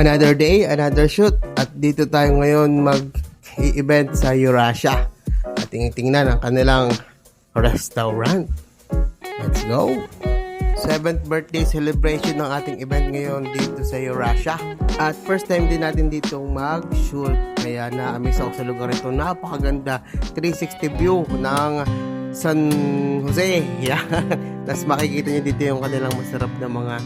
Another day, another shoot. At dito tayo ngayon mag-event sa Eurasia. At tingnan ang kanilang restaurant. Let's go! 7th birthday celebration ng ating event ngayon dito sa Eurasia. At first time din natin dito mag-shoot. Kaya na-amaze ako sa lugar ito. Napakaganda. 360 view ng San Jose. Yan. Tapos makikita nyo dito yung kanilang masarap na mga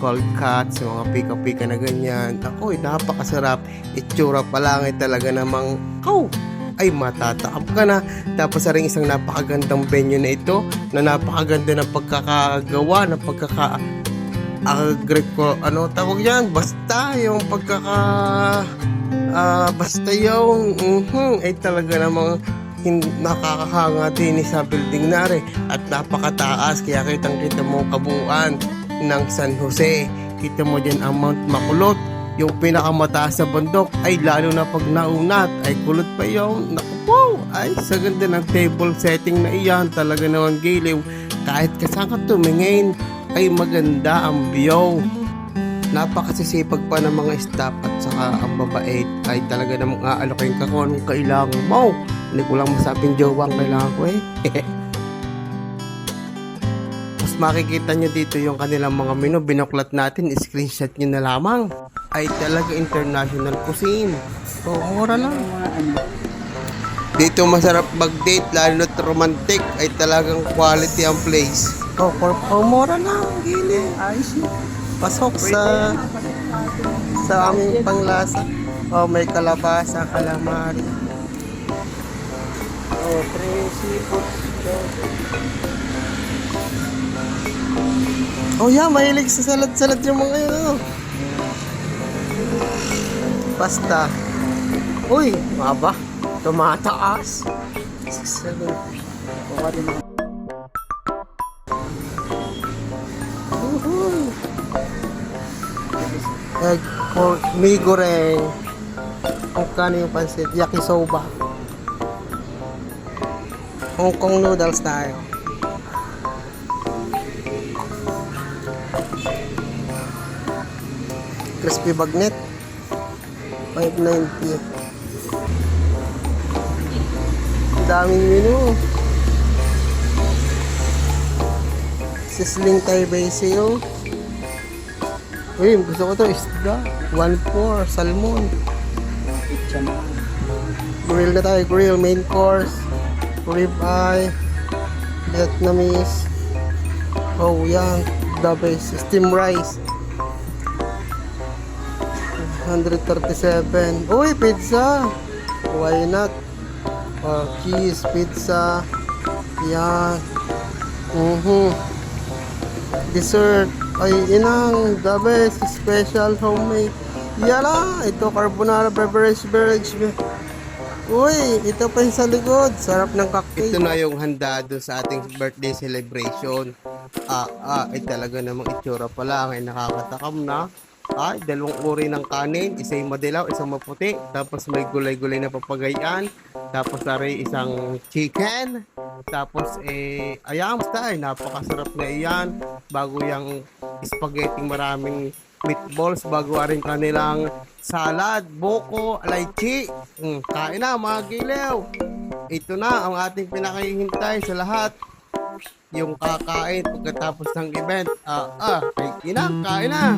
cold cuts, yung mga pika-pika na ganyan. Ako, napakasarap. Itsura pa lang ay talaga namang, oh, ay matatakap ka na. Tapos sa isang napakagandang venue na ito na napakaganda ng pagkakagawa, ng pagkaka agree ko, ano tawag yan? Basta yung pagkaka ah, basta yung mhm, ay talaga namang nakakahanga din sa building na rin at napakataas kaya kitang kita mo kabuuan ng San Jose. Kita mo dyan ang Mount Makulot. Yung pinakamataas sa bundok ay lalo na pag naunat ay kulot pa yung naku ay sa ganda ng table setting na iyan talaga naman giliw. Kahit kasama ka tumingin ay maganda ang view. Napakasisipag pa ng mga staff at saka ang babait ay talaga namang aalokin ka kung kailangan mo. Hindi ko lang masabing jowa ang kailangan ko eh makikita nyo dito yung kanilang mga menu binuklat natin screenshot nyo na lamang. Ay talaga international cuisine. So mura lang. Dito masarap mag-date lalo na romantic. Ay talagang quality ang place. Oh, for, oh lang gili ayos yun pasok sa sa aming panglasa. Oh may kalabasa calamari. Oh three seafood oh yeah mahilig sa salad-salad yung mga yun oh. pasta uy maba tumataas Salad. Woohoo! Egg pork, mi goreng. Ang kano yung pansit, yakisoba. Hong Kong noodles tayo. Crispy bagnet. 590. Ang daming menu. Sisling Thai basil. Uy, gusto ko to isda. 1-4, salmon. Grill na tayo, grill, main course. Rib eye. Vietnamese. Oh, yan. The best. Steam rice. 137. Uy, pizza. Why not? Oh, cheese, pizza. Yan. Mhm. Dessert. Ay, inang, the best, special homemade. Yala, ito carbonara beverage beverage. Uy, ito pa yung sa likod. Sarap ng cocktail. Ito na yung handa doon sa ating birthday celebration. Ah, ah, ay talaga namang itsura pa lang ay nakakatakam na. Ay, dalawang uri ng kanin, isa yung madilaw, isang maputi, tapos may gulay-gulay na papagayan, tapos nari isang chicken, tapos eh, ayan, basta napakasarap na iyan, bago yung spaghetti maraming meatballs, bago rin kanilang salad, buko, lychee, mm, kain na mga gilew. Ito na ang ating pinakahihintay sa lahat. Yung kakain pagkatapos ng event. Ah, ah, kay ina, kain na.